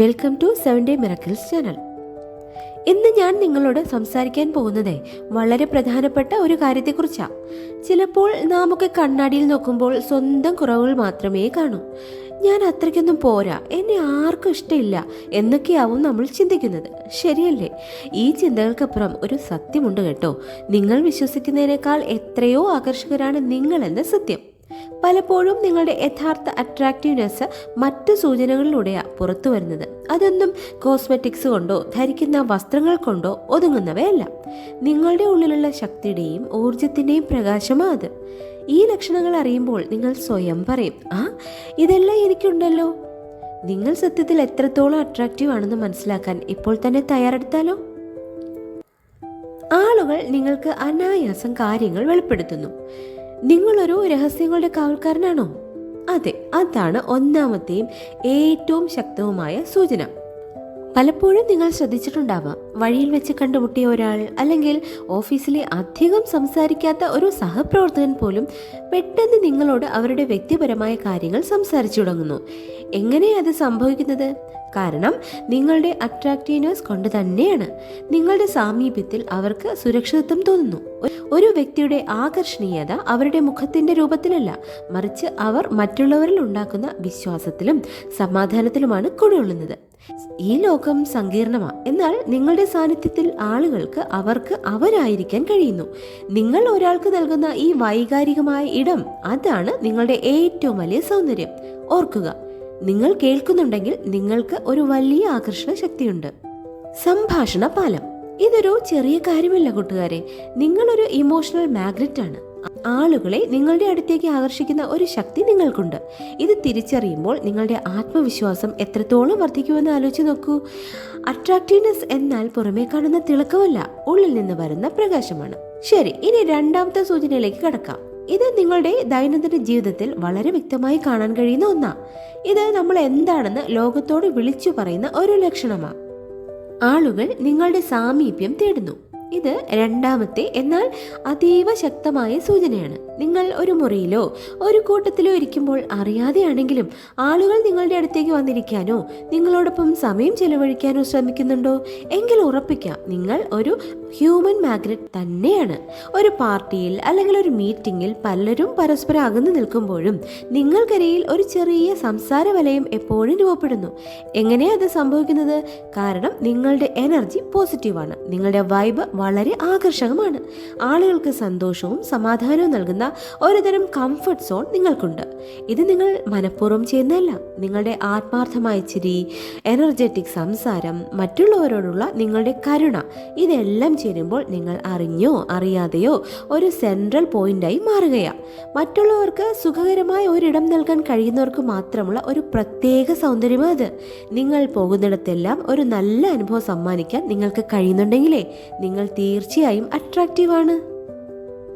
Welcome to seven day miracles channel ഇന്ന് ഞാൻ നിങ്ങളോട് സംസാരിക്കാൻ പോകുന്നത് വളരെ പ്രധാനപ്പെട്ട ഒരു കാര്യത്തെക്കുറിച്ചാണ് ചിലപ്പോൾ നാമൊക്കെ കണ്ണാടിയിൽ നോക്കുമ്പോൾ സ്വന്തം കുറവുകൾ മാത്രമേ കാണൂ. ഞാൻ അത്രയ്ക്കൊന്നും പോരാ എന്നെ ആർക്കും ഇഷ്ടമില്ല എന്നൊക്കെയാവും നമ്മൾ ചിന്തിക്കുന്നത്. ശരിയല്ലേ? ഈ ചിന്തകൾക്കപ്പുറം ഒരു സത്യമുണ്ട് കേട്ടോ. നിങ്ങൾ വിശ്വസിക്കുന്നതിനേക്കാൾ എത്രയോ ആകർഷകരാണ് നിങ്ങളെന്ന സത്യം. പലപ്പോഴും നിങ്ങളുടെ യഥാർത്ഥ അട്രാക്റ്റീവ്നെസ് മറ്റ് സൂചനകളിലൂടെയാണ് പുറത്തു വരുന്നത്. അതൊന്നും കോസ്മെറ്റിക്സ് കൊണ്ടോ ധരിക്കുന്ന വസ്ത്രങ്ങൾ കൊണ്ടോ ഒതുങ്ങുന്നവയല്ല. നിങ്ങളുടെ ഉള്ളിലുള്ള ശക്തിയുടെയും ഊർജത്തിന്റെയും പ്രകാശമാണ് അത്. ഈ ലക്ഷണങ്ങൾ അറിയുമ്പോൾ നിങ്ങൾ സ്വയം പറയും ആ ഇതെല്ലാം എനിക്കുണ്ടല്ലോ. നിങ്ങൾ സത്യത്തിൽ എത്രത്തോളം അട്രാക്റ്റീവ് ആണെന്ന് മനസ്സിലാക്കാൻ ഇപ്പോൾ തന്നെ തയ്യാറെടുത്താലോ? ആളുകൾ നിങ്ങൾക്ക് അനായാസം കാര്യങ്ങൾ വെളിപ്പെടുത്തുന്നു. നിങ്ങളൊരു രഹസ്യങ്ങളുടെ കാവൽക്കാരനാണോ? അതെ അതാണ് ഒന്നാമത്തെയും ഏറ്റവും ശക്തവുമായ സൂചന. പലപ്പോഴും നിങ്ങൾ ശ്രദ്ധിച്ചിട്ടുണ്ടാവാം. വഴിയിൽ വെച്ച് കണ്ടുമുട്ടിയ ഒരാൾ അല്ലെങ്കിൽ ഓഫീസിലെ അധികം സംസാരിക്കാത്ത ഒരു സഹപ്രവർത്തകൻ പോലും പെട്ടെന്ന് നിങ്ങളോട് അവരുടെ വ്യക്തിപരമായ കാര്യങ്ങൾ സംസാരിച്ചു തുടങ്ങുന്നു. എങ്ങനെയാണ് അത് സംഭവിക്കുന്നത്? കാരണം നിങ്ങളുടെ അട്രാക്റ്റീവ്നെസ് കൊണ്ട് തന്നെയാണ്. നിങ്ങളുടെ സാമീപ്യത്തിൽ അവർക്ക് സുരക്ഷിതത്വം തോന്നുന്നു. ഒരു വ്യക്തിയുടെ ആകർഷണീയത അവരുടെ മുഖത്തിന്റെ രൂപത്തിലല്ല. മറിച്ച് അവർ മറ്റുള്ളവരിൽ ഉണ്ടാക്കുന്ന വിശ്വാസത്തിലും സമാധാനത്തിലുമാണ് കുടികൊള്ളുന്നത്. ഈ ലോകം സങ്കീർണമാണ് എന്നാൽ നിങ്ങളുടെ സാന്നിധ്യത്തിൽ ആളുകൾക്ക് അവർക്ക് അവരായിരിക്കാൻ കഴിയുന്നു. നിങ്ങൾ ഒരാൾക്ക് നൽകുന്ന ഈ വൈകാരികമായ ഇടം അതാണ് നിങ്ങളുടെ ഏറ്റവും വലിയ സൗന്ദര്യം. ഓർക്കുക നിങ്ങൾ കേൾക്കുന്നുണ്ടെങ്കിൽ നിങ്ങൾക്ക് ഒരു വലിയ ആകർഷണ ശക്തിയുണ്ട്. സംഭാഷണ പാലം. ഇതൊരു ചെറിയ കാര്യമല്ല കൂട്ടുകാരെ. നിങ്ങളൊരു ഇമോഷണൽ മാഗ്നറ്റ് ആണ് ആളുകളെ നിങ്ങളുടെ അടുത്തേക്ക് ആകർഷിക്കുന്ന ഒരു ശക്തി നിങ്ങൾക്കുണ്ട്. ഇത് തിരിച്ചറിയുമ്പോൾ നിങ്ങളുടെ ആത്മവിശ്വാസം എത്രത്തോളം വർദ്ധിക്കുമെന്ന് ആലോചിച്ച് നോക്കൂ. അട്രാക്റ്റീവ്നെസ് എന്നാൽ പുറമേ കാണുന്ന തിളക്കമല്ല ഉള്ളിൽ നിന്ന് വരുന്ന പ്രകാശമാണ്. ശരി ഇനി രണ്ടാമത്തെ സൂചനയിലേക്ക് കടക്കാം. ഇത് നിങ്ങളുടെ ദൈനംദിന ജീവിതത്തിൽ വളരെ വ്യക്തമായി കാണാൻ കഴിയുന്ന ഒന്നാണ് ഇത് നമ്മൾ എന്താണെന്ന് ലോകത്തോട് വിളിച്ചു പറയുന്ന ഒരു ലക്ഷണമാണ് ആളുകൾ നിങ്ങളുടെ സാമീപ്യം തേടുന്നു. ഇത് രണ്ടാമത്തെ എന്നാൽ അതീവ ശക്തമായ സൂചനയാണ്. നിങ്ങൾ ഒരു മുറിയിലോ ഒരു കൂട്ടത്തിലോ ഇരിക്കുമ്പോൾ അറിയാതെയാണെങ്കിലും ആളുകൾ നിങ്ങളുടെ അടുത്തേക്ക് വന്നിരിക്കാനോ നിങ്ങളോടൊപ്പം സമയം ചെലവഴിക്കാനോ ശ്രമിക്കുന്നുണ്ടോ? എങ്കിൽ ഉറപ്പിക്കാം നിങ്ങൾ ഒരു ഹ്യൂമൻ മാഗ്നറ്റ് തന്നെയാണ്. ഒരു പാർട്ടിയിൽ അല്ലെങ്കിൽ ഒരു മീറ്റിംഗിൽ പലരും പരസ്പരം അകന്നു നിൽക്കുമ്പോഴും നിങ്ങൾക്കിടയിൽ ഒരു ചെറിയ സംസാര വലയം എപ്പോഴും രൂപപ്പെടുന്നു. എങ്ങനെയാണ് അത് സംഭവിക്കുന്നത്? കാരണം നിങ്ങളുടെ എനർജി പോസിറ്റീവാണ്. നിങ്ങളുടെ വൈബ് വളരെ ആകർഷകമാണ്. ആളുകൾക്ക് സന്തോഷവും സമാധാനവും നൽകുന്ന ഒരുതരം കംഫർട്ട് സോൺ നിങ്ങൾക്കുണ്ട്. ഇത് നിങ്ങൾ മനഃപൂർവം ചെയ്യുന്നതല്ല. നിങ്ങളുടെ ആത്മാർത്ഥമായ ചിരി എനർജറ്റിക് സംസാരം മറ്റുള്ളവരോടുള്ള നിങ്ങളുടെ കരുണ ഇതെല്ലാം ചേരുമ്പോൾ നിങ്ങൾ അറിഞ്ഞോ അറിയാതെയോ ഒരു സെൻട്രൽ പോയിന്റായി മാറുകയാണ് മറ്റുള്ളവർക്ക് സുഖകരമായ ഒരിടം നൽകാൻ കഴിയുന്നവർക്ക് മാത്രമുള്ള ഒരു പ്രത്യേക സൗന്ദര്യമാണ് അത്. നിങ്ങൾ പോകുന്നിടത്തെല്ലാം ഒരു നല്ല അനുഭവം സമ്മാനിക്കാൻ നിങ്ങൾക്ക് കഴിയുന്നുണ്ടെങ്കിലേ നിങ്ങൾ തീർച്ചയായും അട്രാക്റ്റീവാണ്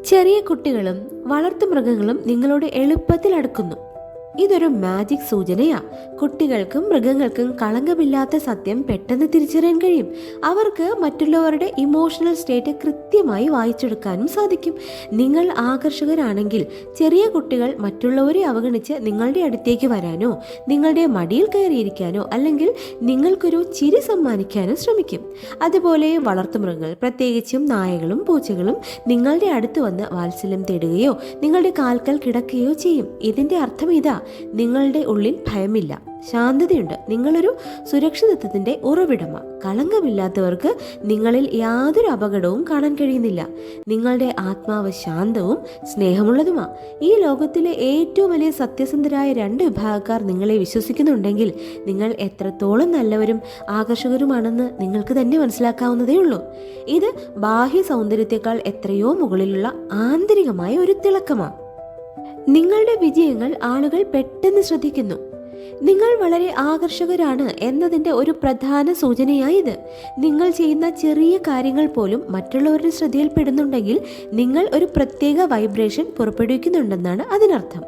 ചെറിയ കുട്ടികളും വളർത്തുമൃഗങ്ങളും നിങ്ങളോട് എളുപ്പത്തിൽ അടുക്കുന്നു. ഇതൊരു മാജിക് സൂചനയാ. കുട്ടികൾക്കും മൃഗങ്ങൾക്കും കളങ്കമില്ലാത്ത സത്യം പെട്ടെന്ന് തിരിച്ചറിയാൻ കഴിയും. അവർക്ക് മറ്റുള്ളവരുടെ ഇമോഷണൽ സ്റ്റേറ്റ് കൃത്യമായി വായിച്ചെടുക്കാനും സാധിക്കും. നിങ്ങൾ ആകർഷകരാണെങ്കിൽ ചെറിയ കുട്ടികൾ മറ്റുള്ളവരെ അവഗണിച്ച് നിങ്ങളുടെ അടുത്തേക്ക് വരാനോ നിങ്ങളുടെ മടിയിൽ കയറിയിരിക്കാനോ അല്ലെങ്കിൽ നിങ്ങൾക്കൊരു ചിരി സമ്മാനിക്കാനോ ശ്രമിക്കും. അതുപോലെ വളർത്തുമൃഗങ്ങൾ പ്രത്യേകിച്ചും നായകളും പൂച്ചകളും നിങ്ങളുടെ അടുത്ത് വന്ന് വാത്സല്യം തേടുകയോ നിങ്ങളുടെ കാൽക്കൽ കിടക്കുകയോ ചെയ്യും. ഇതിന്റെ അർത്ഥം ഇതാ. നിങ്ങളുടെ ഉള്ളിൽ ഭയമില്ല. ശാന്തതയുണ്ട്. നിങ്ങളൊരു സുരക്ഷിതത്വത്തിന്റെ ഉറവിടമ. കളങ്കമില്ലാത്തവർക്ക് നിങ്ങളിൽ യാതൊരു അപകടവും കാണാൻ കഴിയുന്നില്ല. നിങ്ങളുടെ ആത്മാവ് ശാന്തവും സ്നേഹമുള്ളതുമാ. ഈ ലോകത്തിലെ ഏറ്റവും വലിയ സത്യസന്ധരായ രണ്ട് വിഭാഗക്കാർ നിങ്ങളെ വിശ്വസിക്കുന്നുണ്ടെങ്കിൽ നിങ്ങൾ എത്രത്തോളം നല്ലവരും ആകർഷകരുമാണെന്ന് നിങ്ങൾക്ക് തന്നെ മനസ്സിലാക്കാവുന്നതേ ഉള്ളൂ. ഇത് ബാഹ്യ സൗന്ദര്യത്തെക്കാൾ എത്രയോ മുകളിലുള്ള ആന്തരികമായ ഒരു തിളക്കമാണ് നിങ്ങളുടെ വിജയങ്ങൾ ആളുകൾ പെട്ടെന്ന് ശ്രദ്ധിക്കുന്നു. നിങ്ങൾ വളരെ ആകർഷകരാണ് എന്നതിന്റെ ഒരു പ്രധാന സൂചനയായത്. നിങ്ങൾ ചെയ്യുന്ന ചെറിയ കാര്യങ്ങൾ പോലും മറ്റുള്ളവരുടെ ശ്രദ്ധയിൽപ്പെടുന്നുണ്ടെങ്കിൽ നിങ്ങൾ ഒരു പ്രത്യേക വൈബ്രേഷൻ പുറപ്പെടുവിക്കുന്നുണ്ടെന്നാണ് അതിനർത്ഥം.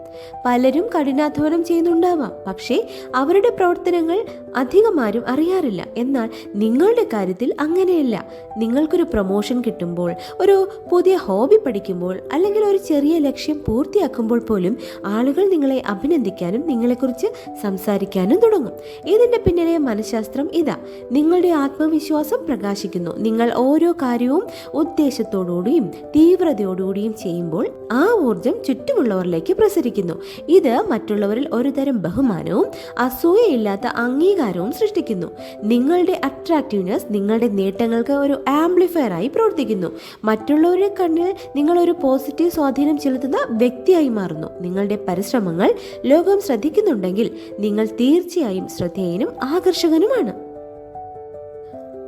പലരും കഠിനാധ്വാനം ചെയ്യുന്നുണ്ടാവാം പക്ഷേ അവരുടെ പ്രവർത്തനങ്ങൾ അധികമാരും അറിയാറില്ല. എന്നാൽ നിങ്ങളുടെ കാര്യത്തിൽ അങ്ങനെയല്ല. നിങ്ങൾക്കൊരു പ്രൊമോഷൻ കിട്ടുമ്പോൾ ഒരു പുതിയ ഹോബി പഠിക്കുമ്പോൾ അല്ലെങ്കിൽ ഒരു ചെറിയ ലക്ഷ്യം പൂർത്തിയാക്കുമ്പോൾ പോലും ആളുകൾ നിങ്ങളെ അഭിനന്ദിക്കാനും നിങ്ങളെക്കുറിച്ച് സംസാരിക്കാനും തുടങ്ങും. ഇതിന്റെ പിന്നിലെ മനഃശാസ്ത്രം ഇതാ. നിങ്ങളുടെ ആത്മവിശ്വാസം പ്രകാശിക്കുന്നു. നിങ്ങൾ ഓരോ കാര്യവും ഉദ്ദേശത്തോടുകൂടിയും തീവ്രതയോടുകൂടിയും ചെയ്യുമ്പോൾ ആ ഊർജം ചുറ്റുമുള്ളവരിലേക്ക് പ്രസരിക്കുന്നു. ഇത് മറ്റുള്ളവരിൽ ഒരുതരം ബഹുമാനവും അസൂയയില്ലാത്ത അംഗീകാരവും സൃഷ്ടിക്കുന്നു. നിങ്ങളുടെ അട്രാക്റ്റീവ്നെസ് നിങ്ങളുടെ നേട്ടങ്ങൾക്ക് ഒരു ആംപ്ലിഫയർ ആയി പ്രവർത്തിക്കുന്നു. മറ്റുള്ളവരുടെ കണ്ണിൽ നിങ്ങൾ ഒരു പോസിറ്റീവ് സ്വാധീനം ചെലുത്തുന്ന വ്യക്തിയായി മാറുന്നു. നിങ്ങളുടെ പരിശ്രമങ്ങൾ ലോകം ശ്രദ്ധിക്കുന്നുണ്ടെങ്കിൽ നിങ്ങൾ തീർച്ചയായും ശ്രദ്ധേയനും ആകർഷകനുമാണ്.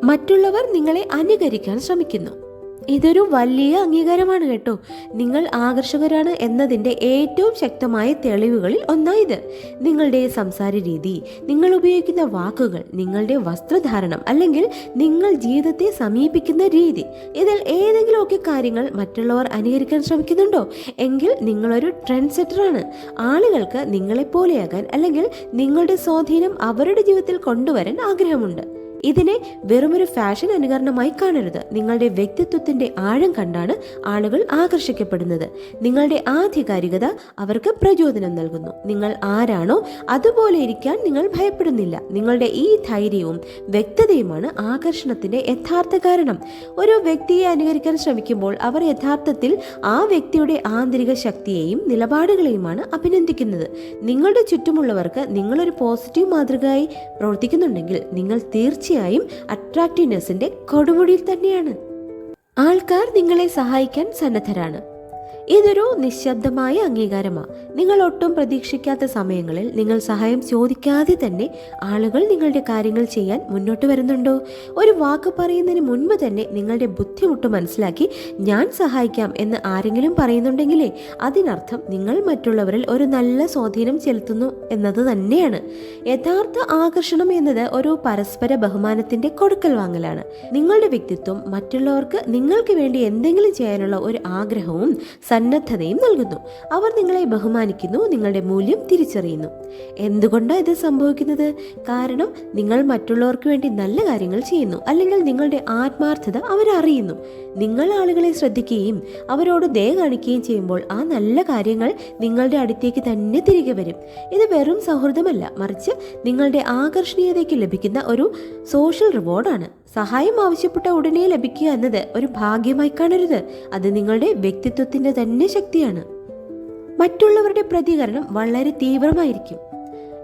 മറ്റുള്ളവർ നിങ്ങളെ അനുകരിക്കാൻ ശ്രമിക്കുന്നു. ഇതൊരു വലിയ അംഗീകാരമാണ് കേട്ടോ. നിങ്ങൾ ആകർഷകരാണ് എന്നതിന്റെ ഏറ്റവും ശക്തമായ തെളിവുകളിൽ ഒന്നായത് നിങ്ങളുടെ സംസാര രീതി നിങ്ങൾ ഉപയോഗിക്കുന്ന വാക്കുകൾ നിങ്ങളുടെ വസ്ത്രധാരണം അല്ലെങ്കിൽ നിങ്ങൾ ജീവിതത്തെ സമീപിക്കുന്ന രീതി ഇതിൽ ഏതെങ്കിലുമൊക്കെ കാര്യങ്ങൾ മറ്റുള്ളവർ അനുകരിക്കാൻ ശ്രമിക്കുന്നുണ്ടോ? എങ്കിൽ നിങ്ങളൊരു ട്രെൻഡ് സെറ്ററാണ് ആളുകൾക്ക് നിങ്ങളെപ്പോലെയാകാൻ അല്ലെങ്കിൽ നിങ്ങളുടെ സ്വാധീനം അവരുടെ ജീവിതത്തിൽ കൊണ്ടുവരാൻ ആഗ്രഹമുണ്ട്. ഇതിനെ വെറുമൊരു ഫാഷൻ അനുകരണമായി കാണരുത്. നിങ്ങളുടെ വ്യക്തിത്വത്തിന്റെ ആഴം കണ്ടാണ് ആളുകൾ ആകർഷിക്കപ്പെടുന്നത്. നിങ്ങളുടെ ആധികാരികത അവർക്ക് പ്രചോദനം നൽകുന്നു. നിങ്ങൾ ആരാണോ അതുപോലെ ഇരിക്കാൻ നിങ്ങൾ ഭയപ്പെടുന്നില്ല. നിങ്ങളുടെ ഈ ധൈര്യവും വ്യക്തതയുമാണ് ആകർഷണത്തിന്റെ യഥാർത്ഥ കാരണം. ഒരു വ്യക്തിയെ അനുകരിക്കാൻ ശ്രമിക്കുമ്പോൾ അവർ യഥാർത്ഥത്തിൽ ആ വ്യക്തിയുടെ ആന്തരിക ശക്തിയെയും നിലപാടുകളെയുമാണ് അഭിനന്ദിക്കുന്നത്. നിങ്ങളുടെ ചുറ്റുമുള്ളവർക്ക് നിങ്ങളൊരു പോസിറ്റീവ് മാതൃകയായി പ്രവർത്തിക്കുന്നുണ്ടെങ്കിൽ നിങ്ങൾ തീർച്ചയായും അട്രാക്റ്റീവ്നെസ്സിന്റെ കൊടുമുടിയിൽ തന്നെയാണ്. ആൾക്കാർ നിങ്ങളെ സഹായിക്കാൻ സന്നദ്ധരാണ്. ഇതൊരു നിശബ്ദമായ അംഗീകാരമാണ് നിങ്ങൾ ഒട്ടും പ്രതീക്ഷിക്കാത്ത സമയങ്ങളിൽ നിങ്ങൾ സഹായം ചോദിക്കാതെ തന്നെ ആളുകൾ നിങ്ങളുടെ കാര്യങ്ങൾ ചെയ്യാൻ മുന്നോട്ട് വരുന്നുണ്ടോ? ഒരു വാക്ക് പറയുന്നതിന് മുൻപ് തന്നെ നിങ്ങളുടെ ബുദ്ധിമുട്ട് മനസ്സിലാക്കി ഞാൻ സഹായിക്കാം എന്ന് ആരെങ്കിലും പറയുന്നുണ്ടെങ്കിലേ അതിനർത്ഥം നിങ്ങൾ മറ്റുള്ളവരിൽ ഒരു നല്ല സ്വാധീനം ചെലുത്തുന്നു എന്നത് തന്നെയാണ്. യഥാർത്ഥ ആകർഷണം എന്നത് ഒരു പരസ്പര ബഹുമാനത്തിന്റെ കൊടുക്കൽ വാങ്ങലാണ്. നിങ്ങളുടെ വ്യക്തിത്വം മറ്റുള്ളവർക്ക് നിങ്ങൾക്ക് വേണ്ടി എന്തെങ്കിലും ചെയ്യാനുള്ള ഒരു ആഗ്രഹവും സന്നദ്ധതയും നൽകുന്നു. അവർ നിങ്ങളെ ബഹുമാനിക്കുന്നു നിങ്ങളുടെ മൂല്യം തിരിച്ചറിയുന്നു. എന്തുകൊണ്ടാണ് ഇത് സംഭവിക്കുന്നത്? കാരണം നിങ്ങൾ മറ്റുള്ളവർക്ക് വേണ്ടി നല്ല കാര്യങ്ങൾ ചെയ്യുന്നു അല്ലെങ്കിൽ നിങ്ങളുടെ ആത്മാർത്ഥത അവരറിയുന്നു. നിങ്ങൾ ആളുകളെ ശ്രദ്ധിക്കുകയും അവരോട് ദയ കാണിക്കുകയും ചെയ്യുമ്പോൾ ആ നല്ല കാര്യങ്ങൾ നിങ്ങളുടെ അടുത്തേക്ക് തന്നെ തിരികെ വരും. ഇത് വെറും സൗഹൃദമല്ല മറിച്ച് നിങ്ങളുടെ ആകർഷണീയതയ്ക്ക് ലഭിക്കുന്ന ഒരു സോഷ്യൽ റിവാർഡാണ് സഹായം ആവശ്യപ്പെട്ട ഉടനെ ലഭിക്കുക എന്നത് ഒരു ഭാഗ്യമായി കാണരുത്. അത് നിങ്ങളുടെ വ്യക്തിത്വത്തിന്റെ തന്നെ ശക്തിയാണ് മറ്റുള്ളവരുടെ പ്രതികരണം വളരെ തീവ്രമായിരിക്കും.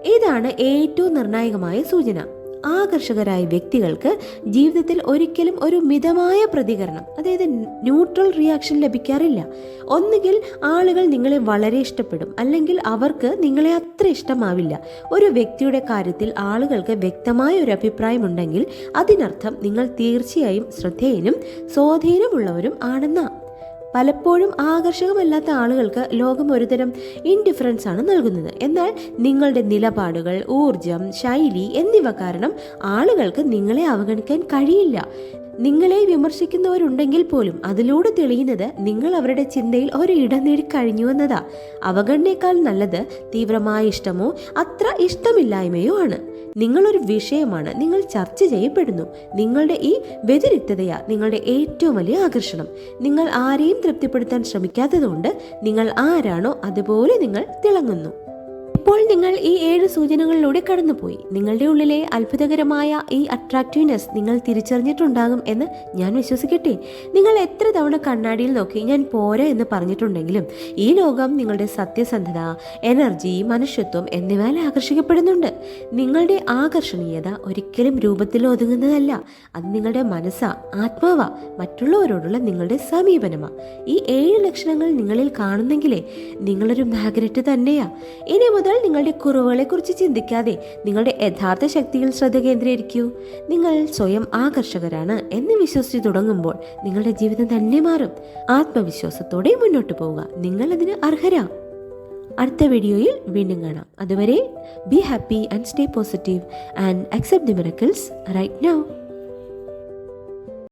ഇതാണ് ഏറ്റവും നിർണായകമായ സൂചന. ആകർഷകരായ വ്യക്തികൾക്ക് ജീവിതത്തിൽ ഒരിക്കലും ഒരു മിതമായ പ്രതികരണം അതായത് ന്യൂട്രൽ റിയാക്ഷൻ ലഭിക്കാറില്ല. ഒന്നുകിൽ ആളുകൾ നിങ്ങളെ വളരെ ഇഷ്ടപ്പെടും അല്ലെങ്കിൽ അവർക്ക് നിങ്ങളെ അത്ര ഇഷ്ടമാവില്ല. ഒരു വ്യക്തിയുടെ കാര്യത്തിൽ ആളുകൾക്ക് വ്യക്തമായ ഒരു അഭിപ്രായമുണ്ടെങ്കിൽ അതിനർത്ഥം നിങ്ങൾ തീർച്ചയായും ശ്രദ്ധേയനും സ്വാധീനമുള്ളവരും ആണെന്നാ. പലപ്പോഴും ആകർഷകമല്ലാത്ത ആളുകൾക്ക് ലോകം ഒരുതരം ഇൻഡിഫറൻസ് ആണ് നൽകുന്നത്. എന്നാൽ നിങ്ങളുടെ നിലപാടുകൾ ഊർജം ശൈലി എന്നിവ കാരണം ആളുകൾക്ക് നിങ്ങളെ അവഗണിക്കാൻ കഴിയില്ല. നിങ്ങളെ വിമർശിക്കുന്നവരുണ്ടെങ്കിൽ പോലും അതിലൂടെ തെളിയുന്നത് നിങ്ങൾ അവരുടെ ചിന്തയിൽ ഒരു ഇടം നേടി കഴിഞ്ഞു എന്നതാ. അവഗണനേക്കാൾ നല്ലത് തീവ്രമായ ഇഷ്ടമോ അത്ര ഇഷ്ടമില്ലായ്മയോ ആണ്. നിങ്ങളൊരു വിഷയമാണ് നിങ്ങൾ ചർച്ച ചെയ്യപ്പെടുന്നു. നിങ്ങളുടെ ഈ വ്യതിരിക്തതയാ നിങ്ങളുടെ ഏറ്റവും വലിയ ആകർഷണം. നിങ്ങൾ ആരെയും തൃപ്തിപ്പെടുത്താൻ ശ്രമിക്കാത്തതുകൊണ്ട് നിങ്ങൾ ആരാണോ അതുപോലെ നിങ്ങൾ തിളങ്ങുന്നു. ഇപ്പോൾ നിങ്ങൾ ഈ ഏഴ് സൂചനകളിലൂടെ കടന്നുപോയി. നിങ്ങളുടെ ഉള്ളിലെ അത്ഭുതകരമായ ഈ അട്രാക്റ്റീവ്നെസ് നിങ്ങൾ തിരിച്ചറിഞ്ഞിട്ടുണ്ടാകും എന്ന് ഞാൻ വിശ്വസിക്കട്ടെ. നിങ്ങൾ എത്ര തവണ കണ്ണാടിയിൽ നോക്കി ഞാൻ പോരാ എന്ന് പറഞ്ഞിട്ടുണ്ടെങ്കിലും ഈ ലോകം നിങ്ങളുടെ സത്യസന്ധത എനർജി മനുഷ്യത്വം എന്നിവയാൽ ആകർഷിക്കപ്പെടുന്നുണ്ട്. നിങ്ങളുടെ ആകർഷണീയത ഒരിക്കലും രൂപത്തിൽ ഒതുങ്ങുന്നതല്ല. അത് നിങ്ങളുടെ മനസ്സാ ആത്മാവ മറ്റുള്ളവരോടുള്ള നിങ്ങളുടെ സമീപനമാ. ഈ ഏഴ് ലക്ഷണങ്ങൾ നിങ്ങളിൽ കാണുന്നെങ്കിലേ നിങ്ങളൊരു മാഗ്നറ്റ് തന്നെയാ. ഇനി മുതൽ നിങ്ങളുടെ കുറവുകളെക്കുറിച്ച് ചിന്തിക്കാതെ നിങ്ങളുടെ യഥാർത്ഥ ശക്തിയിൽ ശ്രദ്ധ കേന്ദ്രീകരിക്കൂ. നിങ്ങൾ സ്വയം ആകർഷകരാണ് എന്ന് വിശ്വസിച്ച് തുടങ്ങുമ്പോൾ നിങ്ങളുടെ ജീവിതം തന്നെ മാറും. ആത്മവിശ്വാസത്തോടെ മുന്നോട്ട് പോവുക. നിങ്ങൾ അതിന് അർഹരാ. അടുത്ത വീഡിയോയിൽ വീണ്ടും കാണാം. അതുവരെ be happy and stay positive and accept the miracles right now